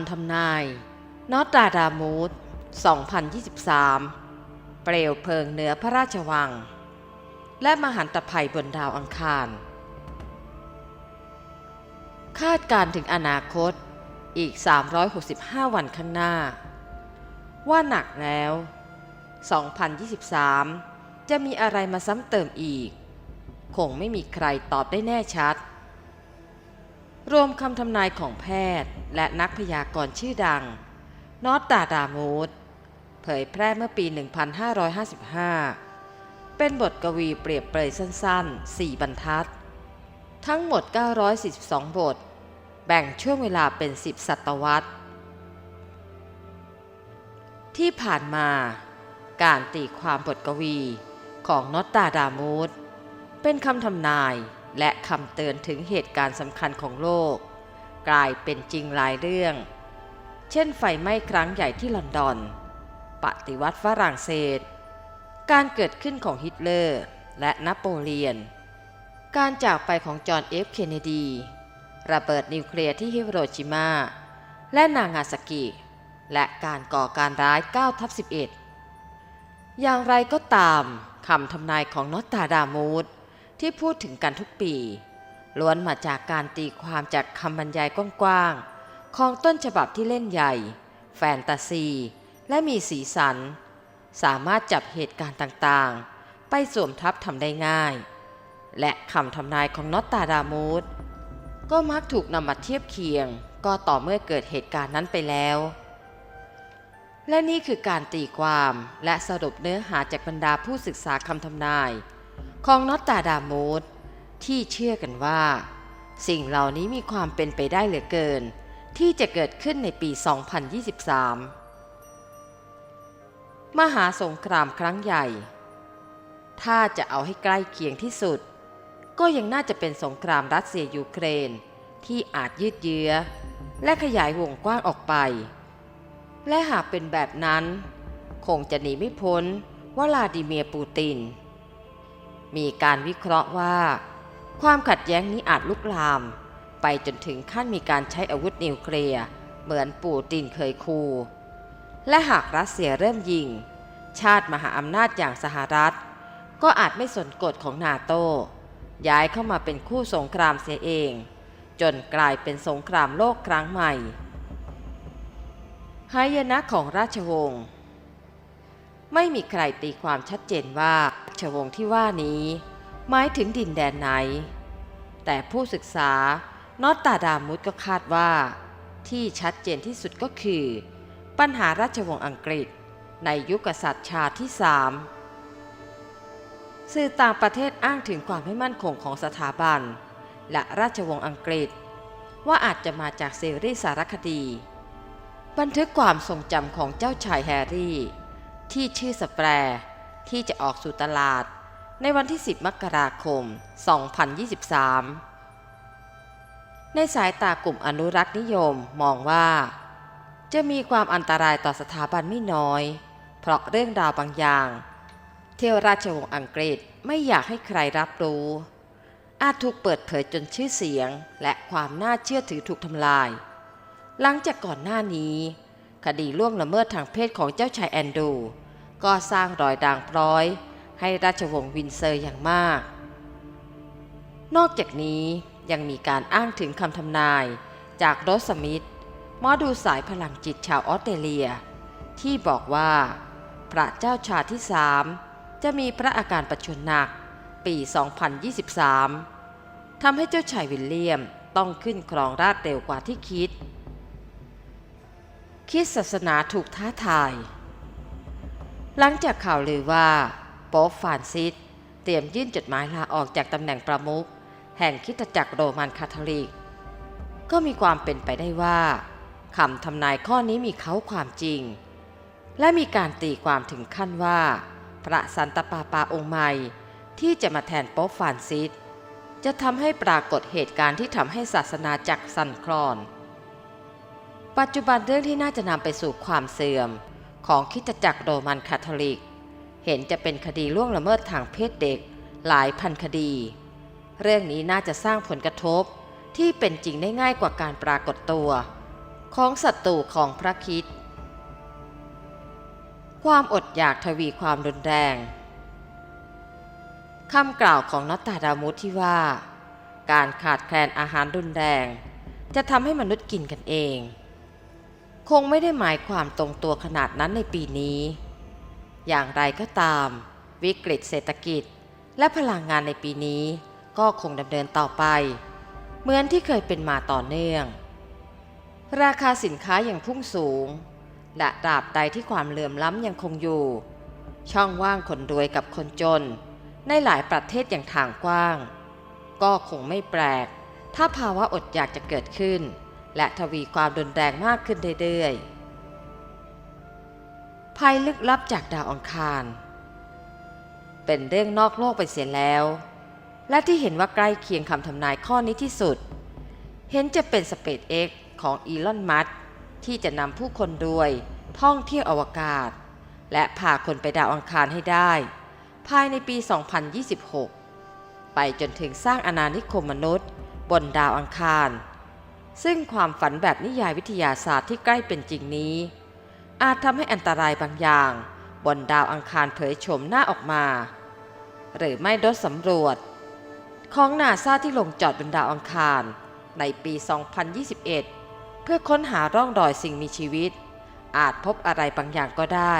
ำทำนายนอตราดามูส2023 เปลวเพลิงเหนือพระราชวัง และมหันตภัยบนดาวอังคาร คาดการถึงอนาคตอีก 365 วันข้างหน้า ว่าหนักแล้ว 2023 จะมีอะไรมาซ้ำเติมอีก คงไม่มีใครตอบได้แน่ชัด รวมคำทำนายของแพทย์และนักพยากรณ์ชื่อดัง นอตตาดามูดเผยแพร่เมื่อปี 1555 เป็นบทกวีเปรียบเปรยสั้นๆ 4 บรรทัด ทั้งหมด 942 บท แบ่งช่วงเวลาเป็น 10 ศตวรรษ ที่ผ่านมาการตีความบทกวีของนอตตาดามูดเป็นคำทำนาย และคำเตือนถึงเหตุการณ์สำคัญของโลก กลายเป็นจริงหลายเรื่อง เช่นไฟไหม้ครั้งใหญ่ที่ลอนดอน ปฏิวัติฝรั่งเศส การเกิดขึ้นของฮิตเลอร์ และนโปเลียน การจากไปของจอห์นเอฟเคนเนดี ระเบิดนิวเคลียร์ที่ฮิโรชิมา และนางาซากิ และการก่อการร้าย9ทับ11 อย่างไรก็ตามคำทำนายของนอตตาดามูด ที่พูดถึงกันทุกปี ล้วนมาจากการตีความจากคำบรรยายกว้างๆของต้นฉบับที่เล่นใหญ่ แฟนตาซี และมีสีสัน สามารถจับเหตุการณ์ต่างๆ ไปสวมทับทำได้ง่าย และคำทำนายของนอตตาดามูดก็มักถูกนำมาเทียบเคียง ก็ต่อเมื่อเกิดเหตุการณ์นั้นไปแล้ว และนี่คือการตีความและสรุปเนื้อหาจากบรรดาผู้ศึกษาคำทำนาย ของนอตตาดามูดที่เชื่อกันว่า สิ่งเหล่านี้มีความเป็นไปได้เหลือเกิน ที่จะเกิดขึ้นในปี 2023 มหาสงครามครั้งใหญ่ ถ้าจะเอาให้ใกล้เคียงที่สุด ก็ยังน่าจะเป็นสงครามรัสเซียยูเครน ที่อาจยืดเยื้อ และขยายวงกว้างออกไป และหากเป็นแบบนั้น คงจะหนีไม่พ้นวลาดิเมียร์ปูติน มีการวิเคราะห์ว่า ความขัดแย้งนี้อาจลุกลาม ไปจนถึงขั้นมีการใช้อาวุธนิวเคลียร์เหมือนปูตินเคยคู และหากรัสเซียเริ่มยิง ชาติมหาอำนาจอย่างสหรัฐ ก็อาจไม่สนกฎของนาโต้ย้ายเข้ามาเป็นคู่สงครามเสียเอง จนกลายเป็นสงครามโลกครั้งใหม่หายนะของราชวงศ์ไม่มีใครตีความชัดเจนว่า ชวงศ์ที่ว่านี้ หมายถึงดินแดนไหน แต่ผู้ศึกษานอตตาดามุดก็คาดว่า ที่ชัดเจนที่สุดก็คือ ปัญหาราชวงศ์อังกฤษ ในยุคกษัตริย์ชาติที่สามสื่อต่างประเทศอ้างถึงความไม่มั่นคงของสถาบัน และราชวงศ์อังกฤษ ว่าอาจจะมาจากซีรีส์สารคดี บันทึกความทรงจำของเจ้าชายแฮร์รี่ ที่ชื่อสแปร ที่จะออกสู่ตลาด ในวันที่ 10 มกราคม 2023 ในสายตากลุ่มอนุรักษ์นิยมมองว่า จะมีความอันตรายต่อสถาบันไม่น้อย เพราะเรื่องราวบางอย่าง เที่ยวราชวงศ์อังกฤษไม่อยากให้ใครรับรู้ อาจถูกเปิดเผยจนชื่อเสียง และความน่าเชื่อถือถูกทำลาย หลังจากก่อนหน้านี้ คดีล่วงละเมิดทางเพศของเจ้าชายแอนดรู ก็สร้างรอยด่างพร้อย ให้ราชวงศ์วินเซอร์อย่างมาก นอกจากนี้ยังมีการอ้างถึงคำทำนายจากโรสมิธหมอดูสายพลังจิตชาวออสเตรเลีย ที่บอกว่า พระเจ้าชาติที่สามจะมีพระอาการประชวรหนักปี 2023 ทำให้เจ้าชายวิลเลียมต้องขึ้นครองราชเร็วกว่าที่คิด คิดศาสนาถูกท้าทาย หลังจากข่าวลือว่า โป๊ปฟรานซิส เตรียมยื่นจดหมายลาออกจากตำแหน่งประมุขแห่งคิตจักรโรมันคาทอลิก ก็มีความเป็นไปได้ว่าคำทำนายข้อนี้มีเขาความจริง และมีการตีความถึงขั้นว่า พระสันตปาปาองค์ใหม่ที่จะมาแทนโป๊ปฟรานซิส จะทำให้ปรากฏเหตุการณ์ที่ทำให้ศาสนาจักรสั่นคลอน ปัจจุบันเรื่องที่น่าจะนำไปสู่ความเสื่อม ของคริสตจักรโรมันคาทอลิก เห็นจะเป็นคดีล่วงละเมิดทางเพศเด็กหลายพันคดี เรื่องนี้น่าจะสร้างผลกระทบที่เป็นจริงได้ง่ายกว่าการปรากฏตัว ของศัตรูของพระคิดความอดอยากทวีความรุนแรงคำกล่าวของนอตตาดามุสที่ว่า การขาดแคลนอาหารรุนแรง จะทำให้มนุษย์กินกันเอง คงไม่ได้หมายความตรงตัวขนาดนั้นในปีนี้ อย่างไรก็ตาม วิกฤตเศรษฐกิจ และพลังงานในปีนี้ ก็คงดำเนินต่อไป เหมือนที่เคยเป็นมาต่อเนื่อง ราคาสินค้าอย่างพุ่งสูง และตราบใดที่ความเหลื่อมล้ำยังคงอยู่ ช่องว่างคนรวยกับคนจน ในหลายประเทศอย่างทางกว้าง ก็คงไม่แปลก ถ้าภาวะอดอยากจะเกิดขึ้น และทวีความรุนแรงมากขึ้นเรื่อยๆ ภัยลึกลับจากดาวอังคาร เป็นเรื่องนอกโลกไปเสียแล้ว และที่เห็นว่าใกล้เคียงคำทำนายข้อนี้ที่สุด เห็นจะเป็นสเปซเอ็กของอีลอนมัสที่จะนำผู้คนรวย ท่องเที่ยวอวกาศ และพาคนไปดาวอังคารให้ได้ ภายในปี 2026 ไปจนถึงสร้างอาณานิคมมนุษย์ บนดาวอังคาร ซึ่งความฝันแบบนิยายวิทยาศาสตร์ที่ใกล้เป็นจริงนี้ อาจทำให้อันตรายบางอย่าง บนดาวอังคารเผยโฉมหน้าออกมา หรือไม่รถสำรวจ ของนาซาที่ลงจอดบนดาวอังคาร ในปี 2021 เพื่อค้นหาร่องรอยสิ่งมีชีวิต อาจพบอะไรบางอย่างก็ได้